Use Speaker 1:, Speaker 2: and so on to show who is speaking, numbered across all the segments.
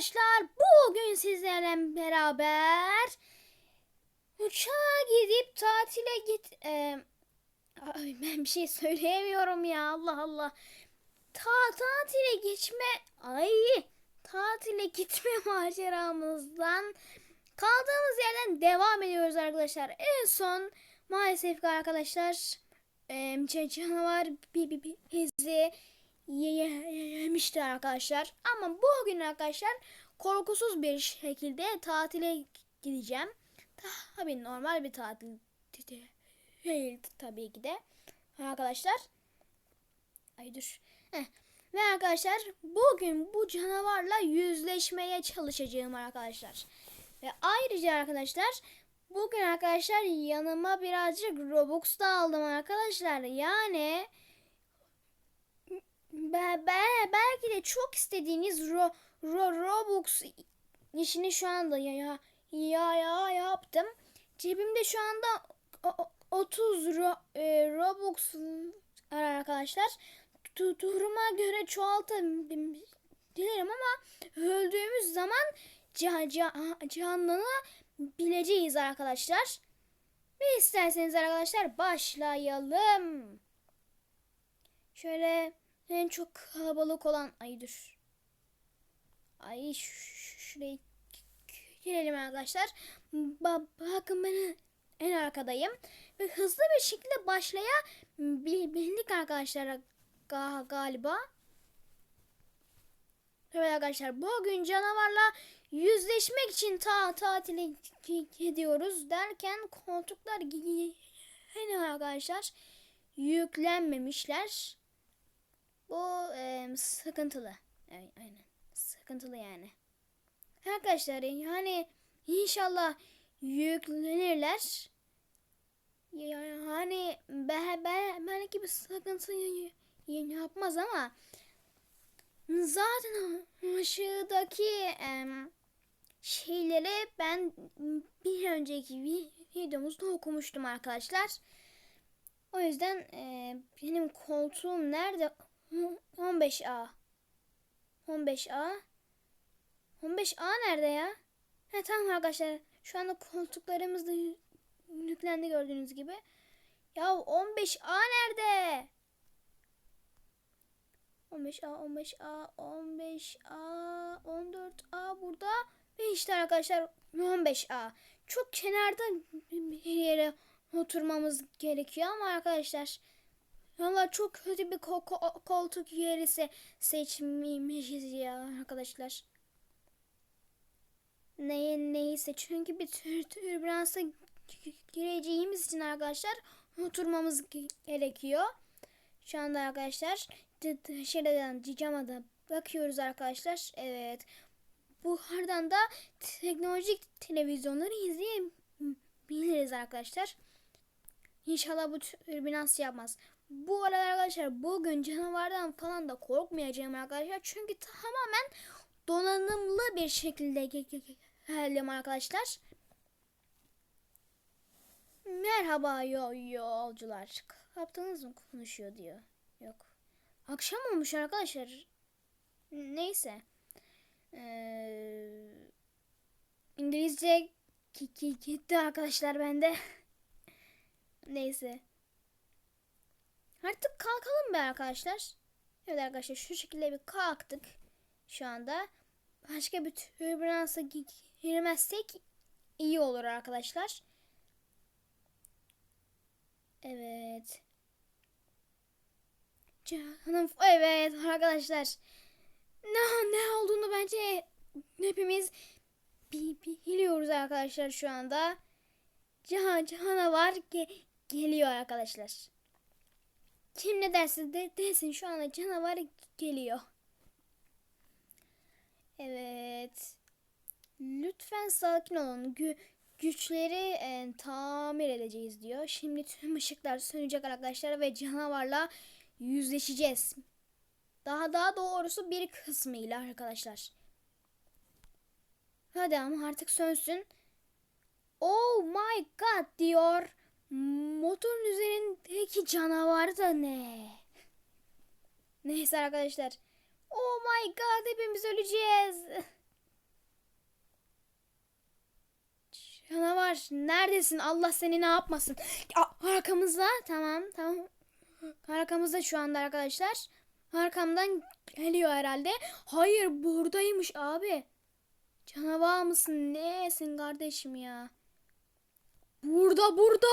Speaker 1: arkadaşlar bugün sizlerle beraber uçağa gidip tatile git e, ay ben bir şey söyleyemiyorum ya Allah Allah. Ta tatile geçme ay tatile gitme maceramızdan kaldığımız yerden devam ediyoruz arkadaşlar. En son maalesef ki arkadaşlar e, canavar bir, bir, bizi yemişti arkadaşlar. Ama bugün arkadaşlar korkusuz bir şekilde tatile gideceğim. Tabii normal bir tatil değil tabii ki de. Arkadaşlar. Ay dur. Heh. Ve arkadaşlar bugün bu canavarla yüzleşmeye çalışacağım arkadaşlar. Ve ayrıca arkadaşlar bugün arkadaşlar yanıma birazcık Robux da aldım arkadaşlar. Yani be, be- belki de çok istediğiniz ro, ro, Robux işini şu anda ya ya ya, ya yaptım. Cebimde şu anda o- o- 30 ro, e, Robux var arkadaşlar. Duruma göre çoğaltabilirim ama öldüğümüz zaman ca, ca, canlanabileceğiz arkadaşlar. Ve isterseniz arkadaşlar başlayalım. Şöyle en çok kalabalık olan ay dur. Ay ş- ş- şuraya girelim arkadaşlar. Ba- bakın ben en arkadayım. Ve hızlı bir şekilde başlayabildik arkadaşlar ga- galiba. Evet arkadaşlar bugün canavarla yüzleşmek için ta tatile gi- gidiyoruz derken koltuklar yeni arkadaşlar yüklenmemişler. Bu e, sıkıntılı. Aynen. Sıkıntılı yani. Arkadaşlar yani inşallah yüklenirler. Yani be, be, belki bir sıkıntı yapmaz ama zaten aşağıdaki em, şeyleri ben bir önceki vi- videomuzda okumuştum arkadaşlar. O yüzden e, benim koltuğum nerede? 15A. 15A. 15A nerede ya? He tamam arkadaşlar. Şu anda koltuklarımız da yü- yüklendi gördüğünüz gibi. Ya 15A nerede? 15A, 15A, 15A, 14A burada. Ve işte arkadaşlar 15A. Çok kenarda bir yere oturmamız gerekiyor ama arkadaşlar Valla çok kötü bir ko- ko- koltuk yeri se seçmişiz ya arkadaşlar. Neye neyse çünkü bir tür türbülansa gireceğimiz için arkadaşlar oturmamız ge- gerekiyor. Şu anda arkadaşlar dışarıdan cicama bakıyoruz arkadaşlar. Evet. Buhardan da teknolojik televizyonları izleyebiliriz arkadaşlar. İnşallah bu türbülans yapmaz. Bu arada arkadaşlar bugün canavardan falan da korkmayacağım arkadaşlar. Çünkü tamamen donanımlı bir şekilde ge- ge- ge- geldim arkadaşlar. Merhaba yo yolcular. Kaptanınız mı konuşuyor diyor. Yok. Akşam olmuş arkadaşlar. Neyse. Ee, İngilizce gitti arkadaşlar bende. Neyse. Artık kalkalım be arkadaşlar. Evet arkadaşlar şu şekilde bir kalktık. Şu anda. Başka bir türbülansa gi- girmezsek iyi olur arkadaşlar. Evet. Canım evet arkadaşlar. Ne, ne olduğunu bence hepimiz bi- biliyoruz arkadaşlar şu anda. Can, canavar ge- geliyor arkadaşlar. Kim ne derse de, desin şu anda canavar geliyor. Evet. Lütfen sakin olun. Gü- güçleri e, tamir edeceğiz diyor. Şimdi tüm ışıklar sönecek arkadaşlar ve canavarla yüzleşeceğiz. Daha daha doğrusu bir kısmıyla arkadaşlar. Hadi ama artık sönsün. Oh my god diyor. Motorun üzerindeki canavar da ne? Neyse arkadaşlar. Oh my god hepimiz öleceğiz. Canavar neredesin? Allah seni ne yapmasın. Arkamızda tamam tamam. Arkamızda şu anda arkadaşlar. Arkamdan geliyor herhalde. Hayır buradaymış abi. Canavar mısın? Nesin kardeşim ya? Burada burada.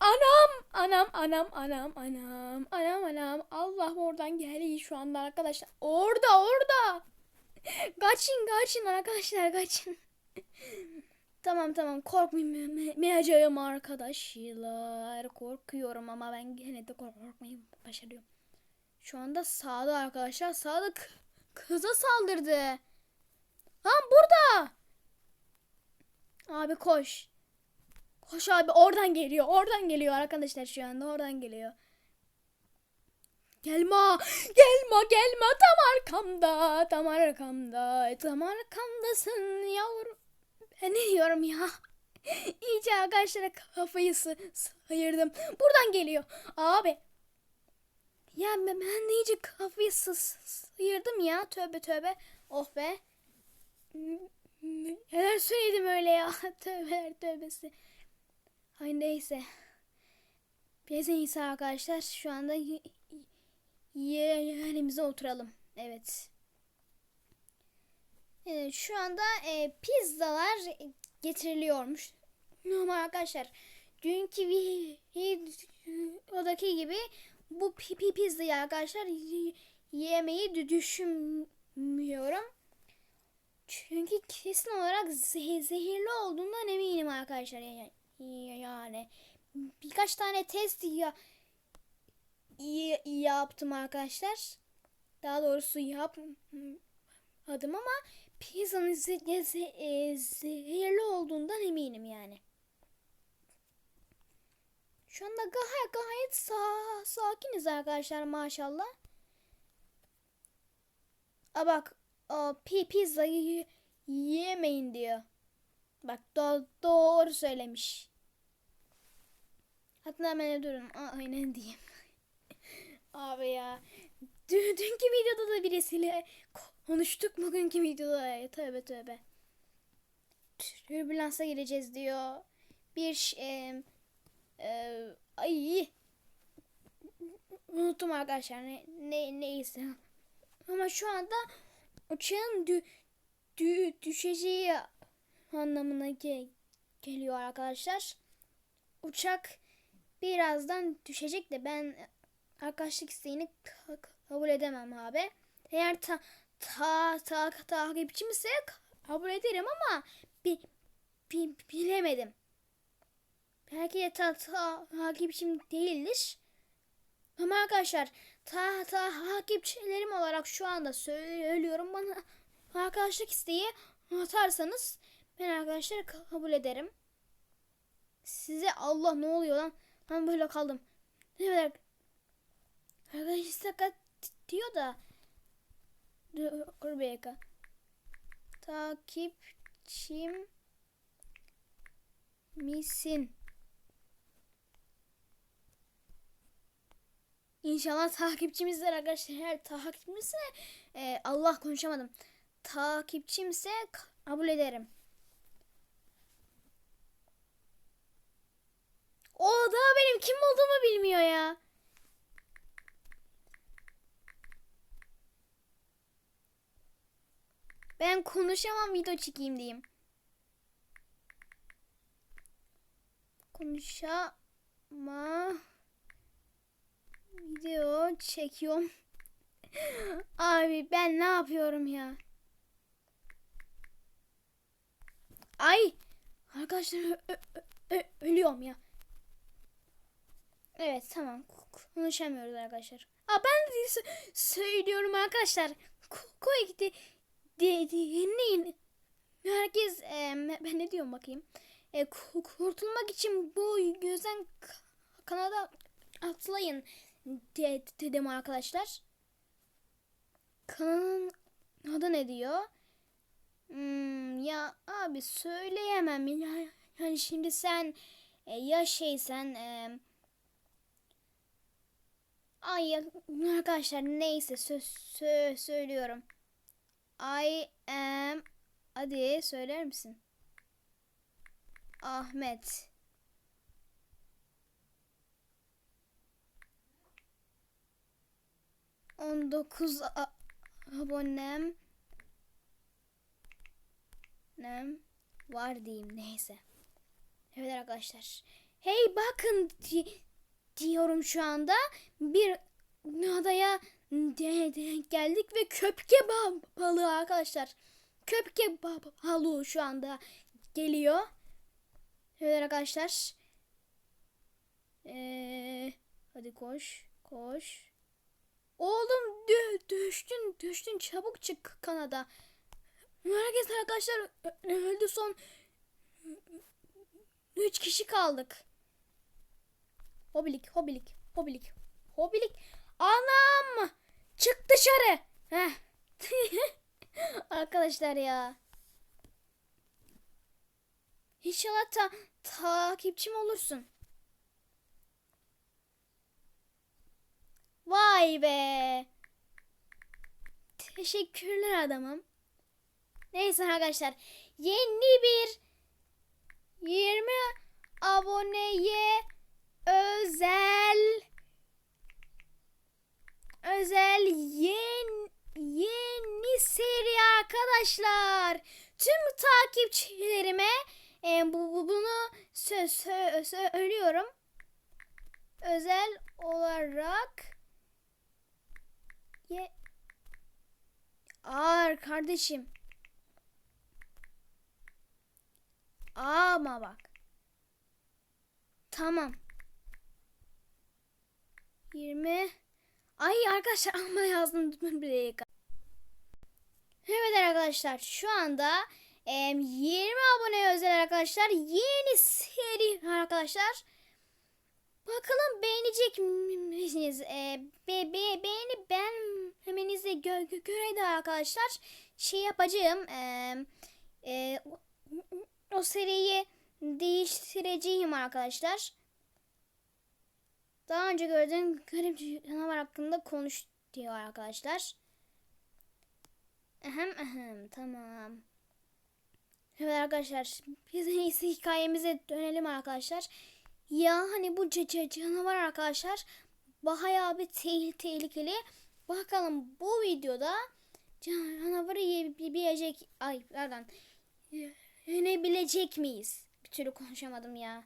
Speaker 1: Anam anam anam anam anam anam anam. Allah oradan geliyor şu anda arkadaşlar. Orada orada. Kaçın kaçın arkadaşlar kaçın. tamam tamam korkmayacağım arkadaşlar. Korkuyorum ama ben gene de korkmayı başarıyorum. Şu anda sağda arkadaşlar. Sağda kıza saldırdı. Lan burada. Abi koş. Koş abi oradan geliyor. Oradan geliyor arkadaşlar şu anda. Oradan geliyor. Gelme. Gelme gelme. Tam arkamda. Tam arkamda. Tam arkamdasın yavrum. Ben ne diyorum ya? İyice arkadaşlara kafayı sı- sıyırdım. Buradan geliyor. Abi. Ya ben, ben iyice kafayı sı- sı- sıyırdım ya. Tövbe tövbe. Oh be. Neler söyledim öyle ya. Tövbeler tövbesi. Ay neyse. En iyisi arkadaşlar şu anda yerimize oturalım. Evet. Evet, şu anda e, pizzalar getiriliyormuş. Ama arkadaşlar dünkü videodaki gibi bu pipi pizzayı arkadaşlar yemeyi dü- düşünmüyorum. Çünkü kesin olarak ze- zehirli olduğundan eminim arkadaşlar. Yani, yani birkaç tane test ya, y- yaptım arkadaşlar. Daha doğrusu yapmadım ama pizzanın ze- ze- e, zehirli olduğundan eminim yani. Şu anda gayet gayet sa- sakiniz arkadaşlar maşallah. A bak o pi pizzayı yemeyin diyor. Bak do- doğru söylemiş. Hatta ben de durun. Aynen diyeyim. Abi ya. Dün, dünkü videoda da birisiyle konuştuk. Bugünkü videoda ya. Tövbe tövbe. Türbülansa gireceğiz diyor. Bir e, e, ay unuttum arkadaşlar ne, ne neyse. Ama şu anda uçağın dü, dü, düşeceği anlamına ge- geliyor arkadaşlar. Uçak birazdan düşecek de ben arkadaşlık isteğini ka- kabul edemem abi. Eğer ta ta ta takipçimse kabul ederim ama bi, bi, bilemedim. Belki de ta, ta takipçim değildir. Ama arkadaşlar ta ta takipçilerim olarak şu anda söylüyorum bana arkadaşlık isteği atarsanız ben arkadaşlar kabul ederim. Size Allah ne oluyor lan? Ben böyle kaldım. Ne kadar Arkadaş sakat diyor da Dur. Takipçim misin? İnşallah takipçimizdir arkadaşlar. Eğer takipçimse e, Allah konuşamadım. Takipçimse kabul ederim. O da benim kim olduğumu bilmiyor ya. Ben konuşamam video çekeyim diyeyim. Konuşama video çekiyorum. Abi ben ne yapıyorum ya? Ay arkadaşlar ölüyorum ya. Evet tamam konuşamıyoruz arkadaşlar. Aa, ben de sö- söylüyorum arkadaşlar. Ko- Koy gitti. De, dinleyin. Herkes e, ben ne diyorum bakayım. E, ku- kurtulmak için bu gözden kanada atlayın de, dedim arkadaşlar. Kanalın adı ne diyor? Hmm, ya abi söyleyemem ya. Yani şimdi sen e, ya şeysen e, ay arkadaşlar neyse söz sö- söylüyorum. I am hadi söyler misin? Ahmet. On dokuz abonem nem var diyeyim neyse. Evet arkadaşlar. Hey bakın diyorum şu anda bir adaya de- denk geldik ve köpke ba- balığı arkadaşlar. Köpke ba- balığı şu anda geliyor. Evet arkadaşlar. Ee, hadi koş. Koş. Oğlum dü- düştün düştün çabuk çık kanada. Herkes arkadaşlar öldü son 3 kişi kaldık. Hobilik hobilik hobilik hobilik. Anam çık dışarı. Arkadaşlar ya. İnşallah ta takipçim olursun. Vay be. Teşekkürler adamım. Neyse arkadaşlar. Yeni bir 20 aboneye özel özel yeni, yeni seri arkadaşlar. Tüm takipçilerime e, bu, bu- bunu söz sö, söylüyorum. Özel olarak ye Ağır kardeşim. Ama bak. Tamam. 20 Ay arkadaşlar ama yazdım dakika. Evet arkadaşlar şu anda em, 20 aboneye özel arkadaşlar yeni seri arkadaşlar. Bakalım beğenecek misiniz? Ee, be, be, beğeni beğenmenize gö, gö, de arkadaşlar şey yapacağım. Ee, e, o, o seriyi değiştireceğim arkadaşlar. Daha önce gördüğüm garip canavar hakkında konuş diyor arkadaşlar. Ahem ahem tamam. Evet arkadaşlar biz en iyisi hikayemize dönelim arkadaşlar. Ya hani bu canavar arkadaşlar bayağı bir te- tehlikeli. Bakalım bu videoda canavarı yiyebilecek ay pardon yenebilecek miyiz? Bir türlü konuşamadım ya.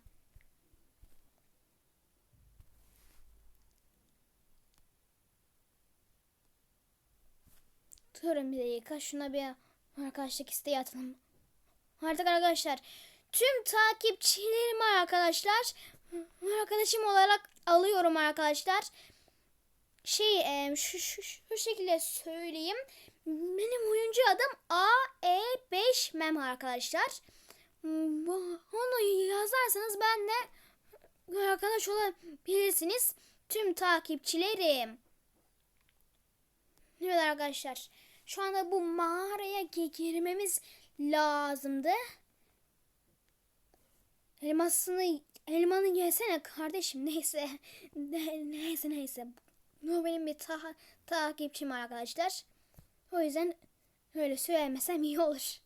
Speaker 1: Durun bir dakika şuna bir arkadaşlık isteği atalım. Artık arkadaşlar tüm takipçilerimi arkadaşlar arkadaşım olarak alıyorum arkadaşlar. Şey e, şu, şu, şu şekilde söyleyeyim. Benim oyuncu adım AE5 Mem arkadaşlar. Onu yazarsanız ben de arkadaş olabilirsiniz. Tüm takipçilerim. Evet arkadaşlar. Şu anda bu mağaraya gi- girmemiz lazımdı. Elmasını elmanı yesene kardeşim. Neyse Ne- neyse neyse. Bu benim bir ta takipçim arkadaşlar. O yüzden öyle söylemesem iyi olur.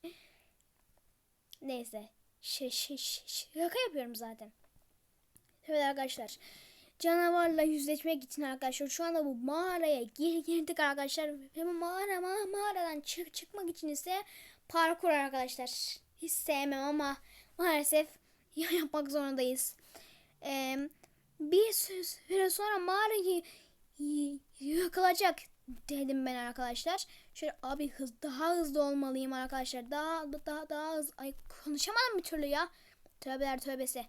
Speaker 1: Neyse. Ş ş ş şaka yapıyorum zaten. Evet arkadaşlar canavarla yüzleşmek için arkadaşlar şu anda bu mağaraya gir girdik arkadaşlar ve bu mağara ma mağaradan çık çıkmak için ise parkur arkadaşlar hiç sevmem ama maalesef ya yapmak zorundayız. Ee, bir süre sonra mağarayı y- yakılacak dedim ben arkadaşlar. Şöyle abi hız daha hızlı olmalıyım arkadaşlar. Daha daha daha hızlı. Ay konuşamadım bir türlü ya. Tövbeler tövbesi.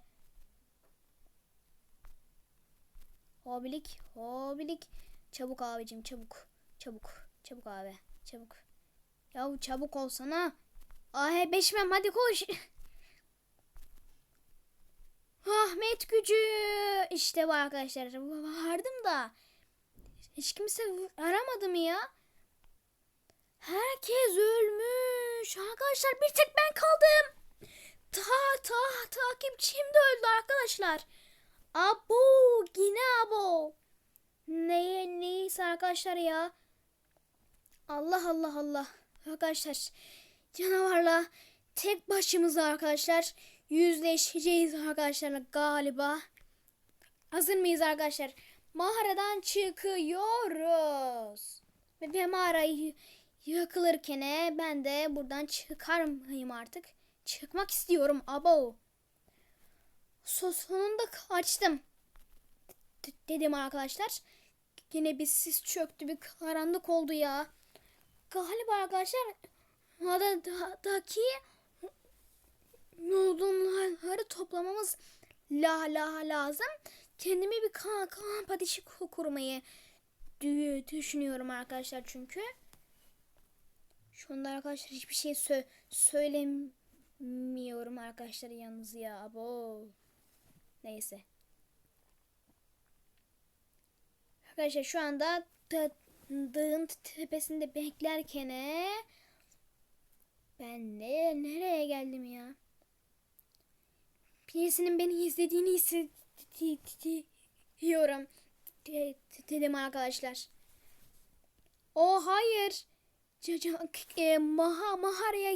Speaker 1: Hobilik, hobilik. Çabuk abicim çabuk. Çabuk. Çabuk abi. Çabuk. Yahu çabuk olsana. Ay beşmem hadi koş. Ahmet gücü. İşte bu arkadaşlar. Vardım da. Hiç kimse aramadı mı ya? Herkes ölmüş. Arkadaşlar bir tek ben kaldım. Ta ta takipçim de öldü arkadaşlar. Abo yine abo. Neye neyse arkadaşlar ya. Allah Allah Allah. Arkadaşlar canavarla tek başımıza arkadaşlar yüzleşeceğiz arkadaşlar galiba. Hazır mıyız arkadaşlar? Mağaradan çıkıyoruz. Ve bir mağara y- yakılırken ben de buradan çıkar mıyım artık? Çıkmak istiyorum abo. So- sonunda kaçtım. D- dedim arkadaşlar. Yine bir sis çöktü bir karanlık oldu ya. Galiba arkadaşlar adadaki odunları toplamamız la la lazım. Kendime bir kamp, kamp ateşi ku- kurmayı dü- düşünüyorum arkadaşlar çünkü. Şu anda arkadaşlar hiçbir şey sö- söylemiyorum arkadaşlar yalnız ya. Abo. Neyse. Arkadaşlar şu anda da, dağın tepesinde beklerken ben de nereye geldim ya? Birisinin beni izlediğini hissediyorum. De- Dedim arkadaşlar. O hayır. E, maha, maharaya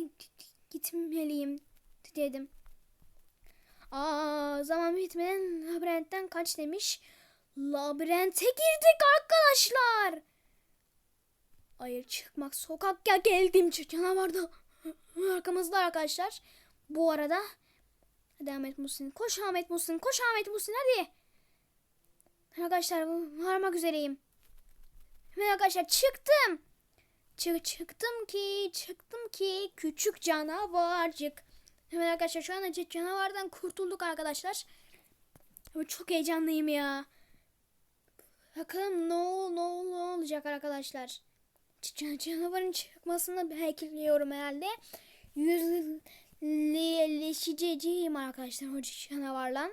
Speaker 1: gitmeliyim dedim. Aa, zaman bitmeden labirentten kaç demiş. Labirente girdik arkadaşlar. Hayır çıkmak sokak ya geldim canavar da arkamızda arkadaşlar. Bu arada hadi Ahmet Muhsin koş Ahmet Muhsin koş Ahmet Muhsin hadi. Arkadaşlar varmak üzereyim. Ve arkadaşlar çıktım. Çık çıktım ki çıktım ki küçük canavarcık. Evet arkadaşlar şu anda canavardan kurtulduk arkadaşlar. Ama çok heyecanlıyım ya. Bakalım ne, ol, ne, ol, ne olacak arkadaşlar. Can- Canavarın çıkmasını bekliyorum herhalde. Yüzleşeceğim arkadaşlar o canavarla.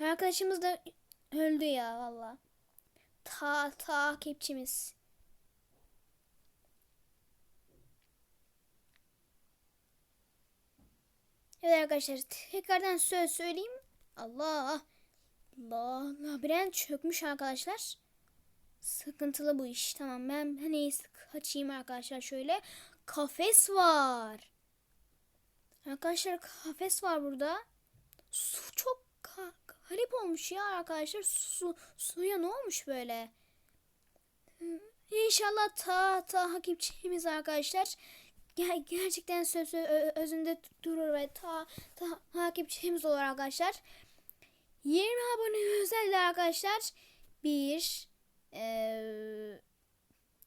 Speaker 1: Arkadaşımız da öldü ya valla. Ta takipçimiz. Evet arkadaşlar tekrardan söz söyleyeyim. Allah. La, labirent çökmüş arkadaşlar. Sıkıntılı bu iş. Tamam ben neyse kaçayım arkadaşlar şöyle. Kafes var. Arkadaşlar kafes var burada. Su çok ga- garip olmuş ya arkadaşlar. Su, suya ne olmuş böyle? İnşallah ta ta hakimçimiz arkadaşlar ger- gerçekten sözü özünde durur ve ta ta takipçimiz olur arkadaşlar. 20 abone özel arkadaşlar. Bir eee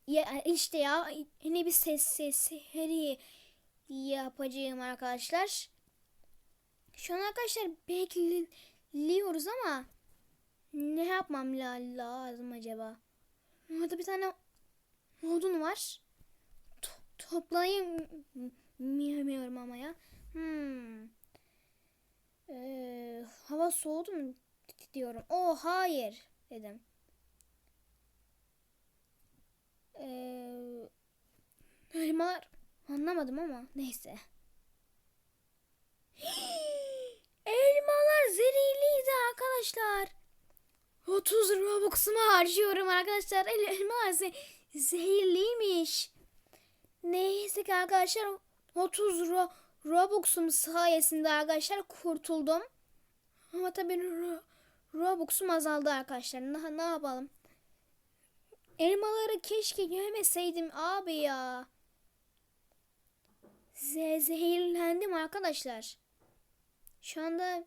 Speaker 1: ya işte ya yine bir ses ses seri yapacağım arkadaşlar. Şu an arkadaşlar bekliyoruz ama ne yapmam la- lazım acaba? Orada bir tane odun var. To- toplayayım bilmiyorum ama ya. Hmm. Ee, hava soğudu mu diyorum. O hayır dedim. Ee, elmalar anlamadım ama neyse. Elmalar zeriliydi arkadaşlar. 30 Robux'umu harcıyorum arkadaşlar. El elmalar ze zehirliymiş. Neyse ki arkadaşlar 30 ro Robux'um sayesinde arkadaşlar kurtuldum. Ama tabii ro Robux'um azaldı arkadaşlar. Ne, ne yapalım? Elmaları keşke yemeseydim abi ya. Ze zehirlendim arkadaşlar. Şu anda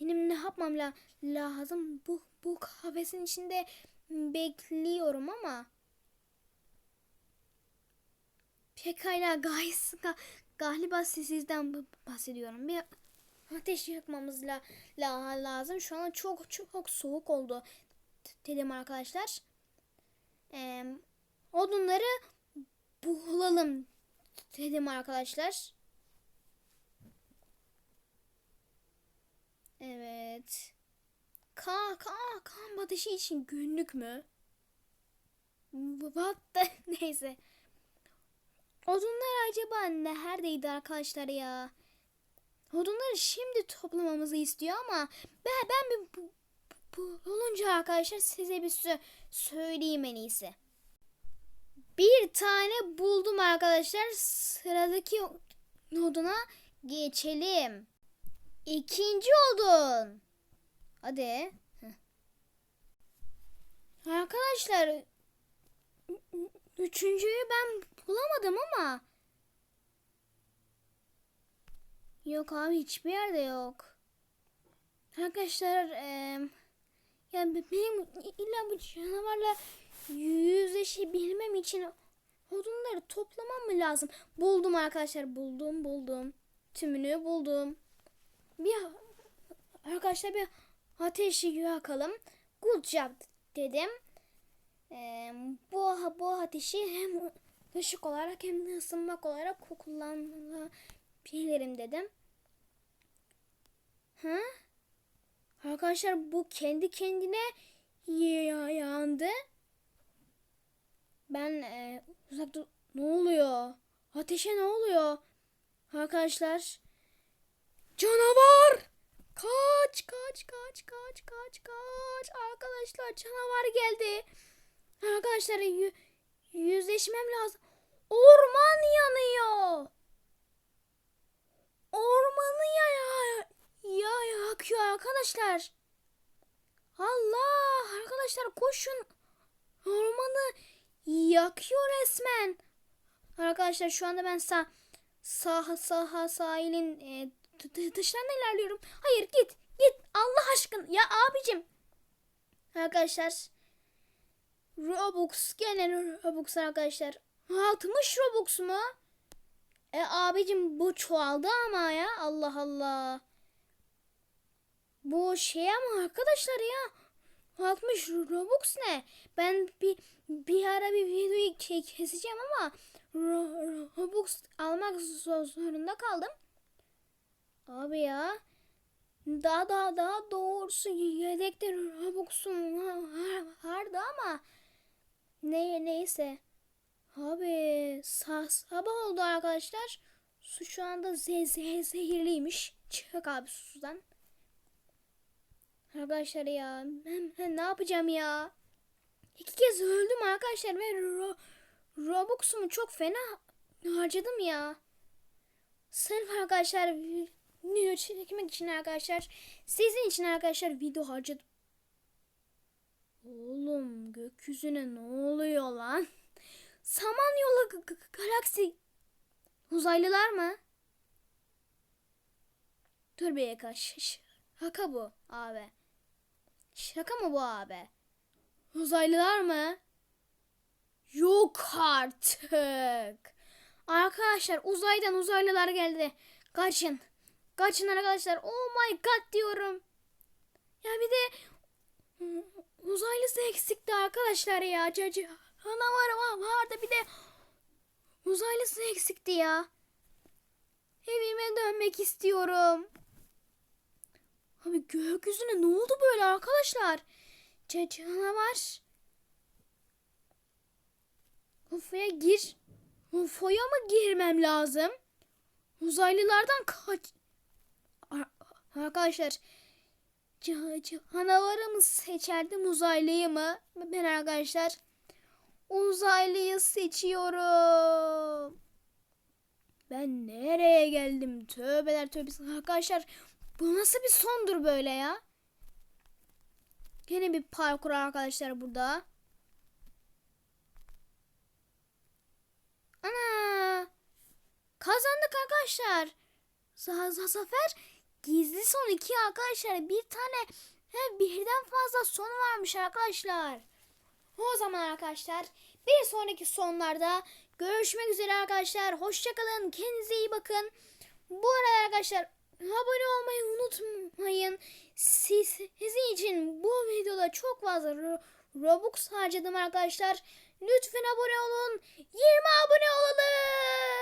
Speaker 1: benim ne yapmam la lazım? Bu bu kafesin içinde bekliyorum ama pekala guys ga- galiba sizden bahsediyorum. Bir ateş yakmamız la, la lazım. Şu an çok çok soğuk oldu dedim arkadaşlar. Ee, odunları bulalım dedim arkadaşlar. Evet. Ka ka kan batışı için günlük mü? What the neyse. Odunlar acaba neredeydi arkadaşlar ya? Odunları şimdi toplamamızı istiyor ama ben ben bir bu, bu, olunca arkadaşlar size bir sö söyleyeyim en iyisi. Bir tane buldum arkadaşlar. Sıradaki oduna geçelim. İkinci oldun. Hadi. Arkadaşlar üçüncüyü ben bulamadım ama. Yok abi hiçbir yerde yok. Arkadaşlar eee yani benim illa bu canavarla yüzleşebilmem için odunları toplamam mı lazım? Buldum arkadaşlar buldum buldum. Tümünü buldum. Bir arkadaşlar bir ateşi yakalım. Good job dedim. Ee, bu bu ateşi hem ışık olarak hem de ısınmak olarak kullanabilirim dedim. Ha? Arkadaşlar bu kendi kendine ya- yandı. Ben e, uzakta ne oluyor? Ateşe ne oluyor? Arkadaşlar canavar! Kaç kaç kaç kaç kaç kaç arkadaşlar canavar geldi. Arkadaşlar yüzleşmem lazım. Orman yanıyor. Ormanı ya ya ya yakıyor arkadaşlar. Allah arkadaşlar koşun. Ormanı yakıyor resmen. Arkadaşlar şu anda ben sağ sağ sağ sahilin e, dışlarına ilerliyorum. Hayır git git Allah aşkına ya abicim. Arkadaşlar Robux gene Robux arkadaşlar. 60 Robux mu? E abicim bu çoğaldı ama ya Allah Allah. Bu şey ama arkadaşlar ya 60 Robux ne? Ben bir bir ara bir videoyu ke- keseceğim ama Ro- Robux almak zor- zorunda kaldım. Abi ya daha daha daha doğrusu yedekte Robux'um var- vardı ama ne neyse. Abi sa sabah oldu arkadaşlar. Su şu anda ze ze zehirliymiş. Çık abi sudan. Arkadaşlar ya ne yapacağım ya? İki kez öldüm arkadaşlar ve ro Robux'umu çok fena harcadım ya. Sırf arkadaşlar video çekmek için arkadaşlar sizin için arkadaşlar video harcadım. Oğlum gökyüzüne ne oluyor lan? Samanyolu galaksi uzaylılar mı? Dur bir ş- Şaka bu abi. Şaka mı bu abi? Uzaylılar mı? Yok artık. Arkadaşlar uzaydan uzaylılar geldi. Kaçın. Kaçın arkadaşlar. Oh my god diyorum. Ya bir de uzaylısı eksikti arkadaşlar ya. Cacı. Canavar var vardı bir de uzaylısı eksikti ya. Evime dönmek istiyorum. Abi gökyüzüne ne oldu böyle arkadaşlar? Canavar. UFO'ya gir. UFO'ya mı girmem lazım? Uzaylılardan kaç... Ar- Arkadaşlar canavarı mı seçerdim uzaylıyı mı? Ben arkadaşlar uzaylıyı seçiyorum. Ben nereye geldim? Tövbeler tövbesi. Arkadaşlar bu nasıl bir sondur böyle ya? Yine bir parkur arkadaşlar burada. Ana! Kazandık arkadaşlar. Za- za- Zafer gizli son iki arkadaşlar. Bir tane he, birden fazla son varmış arkadaşlar. O zaman arkadaşlar bir sonraki sonlarda görüşmek üzere arkadaşlar. Hoşçakalın. Kendinize iyi bakın. Bu arada arkadaşlar abone olmayı unutmayın. Siz, sizin için bu videoda çok fazla ro- Robux harcadım arkadaşlar. Lütfen abone olun. 20 abone olalım.